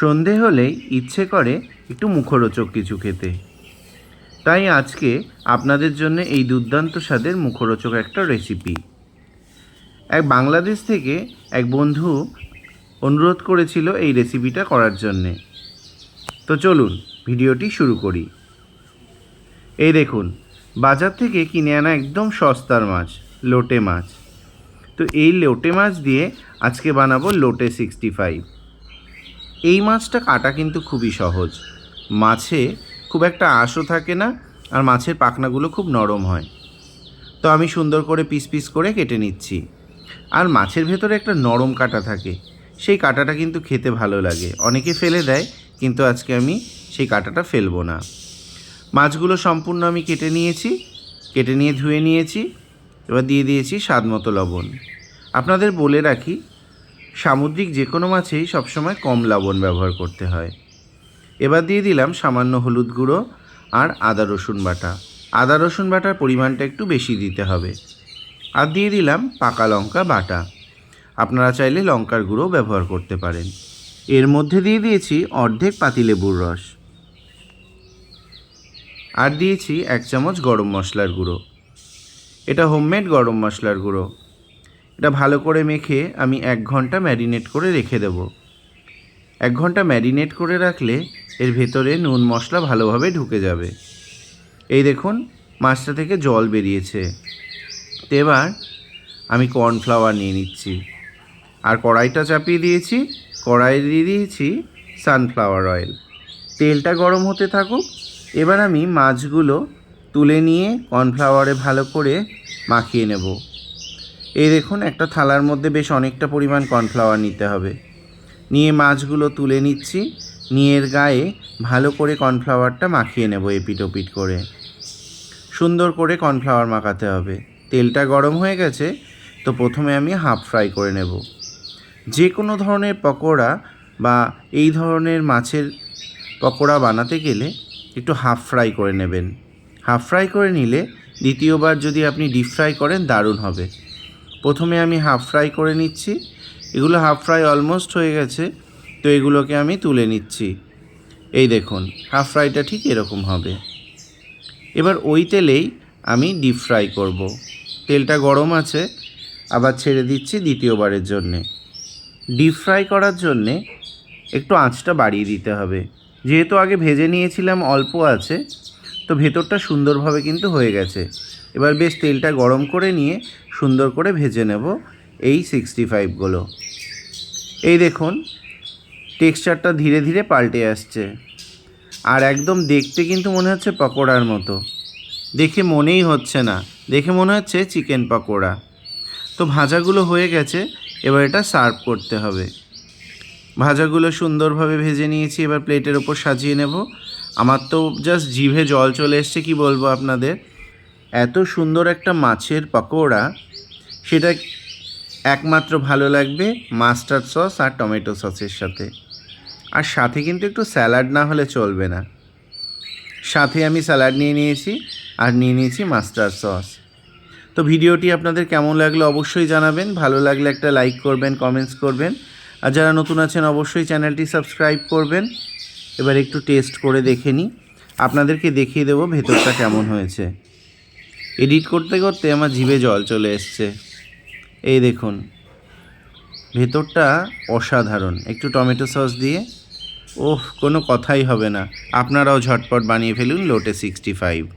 সন্ধে হলেই ইচ্ছে করে একটু মুখরোচক কিছু খেতে। তাই আজকে আপনাদের জন্য এই দুর্দান্ত স্বাদের মুখরোচক একটা রেসিপি এক বাংলাদেশ থেকে এক বন্ধু অনুরোধ করেছিল এই রেসিপিটা করার জন্যে। তো চলুন, ভিডিওটি শুরু করি। এই দেখুন, বাজার থেকে কিনে আনা একদম সস্তার মাছ, লোটে মাছ। তো এই লোটে মাছ দিয়ে আজকে বানাবো লোটে সিক্সটি ফাইভ এই মাছটা কাটা কিন্তু খুবই সহজ। মাছে খুব একটা আঁশও থাকে না আর মাছের পাখনাগুলো খুব নরম হয়। তো আমি সুন্দর করে পিস পিস করে কেটে নিচ্ছি। আর মাছের ভেতরে একটা নরম কাটা থাকে। সেই কাটাটা কিন্তু খেতে ভালো লাগে। অনেকে ফেলে দেয়, কিন্তু আজকে আমি সেই কাটাটা ফেলব না। মাছগুলো সম্পূর্ণ আমি কেটে নিয়েছি, কেটে নিয়ে ধুয়ে নিয়েছি। এবার দিয়ে দিয়েছি স্বাদ মতো লবণ। আপনাদের বলে রাখি সামুদ্রিক যে কোনো মাছেই সবসময় কম লবণ ব্যবহার করতে হয়। এবার দিয়ে দিলাম সামান্য হলুদ গুঁড়ো আর আদা রসুন বাটা। আদা রসুন বাটার পরিমাণটা একটু বেশি দিতে হবে। আর দিয়ে দিলাম পাকা লঙ্কা বাটা। আপনারা চাইলে লঙ্কার গুঁড়ো ব্যবহার করতে পারেন। এর মধ্যে দিয়ে দিয়েছি অর্ধেক পাতিলেবুর রস। আর দিয়েছি এক চামচ গরম মশলার গুঁড়ো। এটা হোমমেড গরম মশলার গুঁড়ো। এটা ভালো করে মেখে আমি এক ঘণ্টা ম্যারিনেট করে রেখে দেব। এক ঘণ্টা ম্যারিনেট করে রাখলে এর ভেতরে নুন মশলা ভালোভাবে ঢুকে যাবে। এই দেখুন, মাছটা থেকে জল বেরিয়েছে। তো এবার আমি কর্নফ্লাওয়ার নিয়ে নিচ্ছি। আর কড়াইটা চাপিয়ে দিয়েছি, কড়াই দিয়ে দিয়েছি সানফ্লাওয়ার অয়েল। তেলটা গরম হতে থাকুক। এবার আমি মাছগুলো তুলে নিয়ে কর্নফ্লাওয়ারে ভালো করে মাখিয়ে নেব। এই দেখুন, একটা থালার মধ্যে বেশ অনেকটা পরিমাণ কর্নফ্লাওয়ার নিতে হবে। নিয়ে মাছগুলো তুলে নিচ্ছি। নিয়ে এর গায়ে ভালো করে কর্নফ্লাওয়ারটা মাখিয়ে নেব এপিট ওপিট করে। সুন্দর করে কর্নফ্লাওয়ার মাখাতে হবে। তেলটা গরম হয়ে গেছে, তো প্রথমে আমি হাফ ফ্রাই করে নেব। যে কোনো ধরনের পকোড়া বা এই ধরনের মাছের পকোড়া বানাতে গেলে একটু হাফ ফ্রাই করে নেবেন। হাফ ফ্রাই করে নিলে দ্বিতীয়বার যদি আপনি ডিপ ফ্রাই করেন, দারুণ হবে। প্রথমে আমি হাফ ফ্রাই করে নিচ্ছি। এগুলো হাফ ফ্রাই অলমোস্ট হয়ে গেছে, তো এগুলোকে আমি তুলে নিচ্ছি। এই দেখুন, হাফ ফ্রাইটা ঠিক এরকম হবে। এবার ওই তেলেই আমি ডিপ ফ্রাই করব। তেলটা গরম আছে, আবার ছেড়ে দিচ্ছি দ্বিতীয়বারের জন্যে। ডিপ ফ্রাই করার জন্যে একটু আঁচটা বাড়িয়ে দিতে হবে। যেহেতু আগে ভেজে নিয়েছিলাম, অল্প আছে, তো ভেতরটা সুন্দরভাবে কিন্তু হয়ে গেছে। এবার বেশ তেলটা গরম করে নিয়ে সুন্দর করে ভেজে নেব এই সিক্সটি ফাইভগুলো এই দেখুন টেক্সচারটা ধীরে ধীরে পাল্টে আসছে। আর একদম দেখতে কিন্তু মনে হচ্ছে পকোড়ার মতো। দেখে মনেই হচ্ছে না। দেখে মনে হচ্ছে চিকেন পকোড়া। তো ভাজাগুলো হয়ে গেছে, এবার এটা সার্ভ করতে হবে। ভাজাগুলো সুন্দরভাবে ভেজে নিয়েছি, এবার প্লেটের ওপর সাজিয়ে নেব। আমার তো জাস্ট জিভে জল চলে এসছে, কি বলব আপনাদের? এত সুন্দর একটা মাছের পকোড়া সেটা একমাত্র ভালো লাগবে মাস্টার্ড সস আর টমেটো সসের সাথে। আর সাথে কিন্তু একটু স্যালাড না হলে চলবে না। সাথে আমি স্যালাড নিয়ে নিয়েছি আর নিয়ে নিয়েছি মাস্টার্ড সস। তো ভিডিওটি আপনাদের কেমন লাগল অবশ্যই জানাবেন। ভালো লাগলে একটা লাইক করবেন, কমেন্টস করবেন। আর যারা নতুন আছেন অবশ্যই চ্যানেলটি সাবস্ক্রাইব করবেন। এবার একটু টেস্ট করে দেখে নিই। আপনাদেরকে দেখিয়ে দেবো ভেতরটা কেমন হয়েছে। এডিট করতে করতে আমার জিভে জল চলে এসছে। এই দেখুন, ভেতরটা অসাধারণ। একটু টমেটো সস দিয়ে, ওহ, কোনো কথাই হবে না। আপনারাও ঝটপট বানিয়ে ফেলুন লোটে সিক্সটি ফাইভ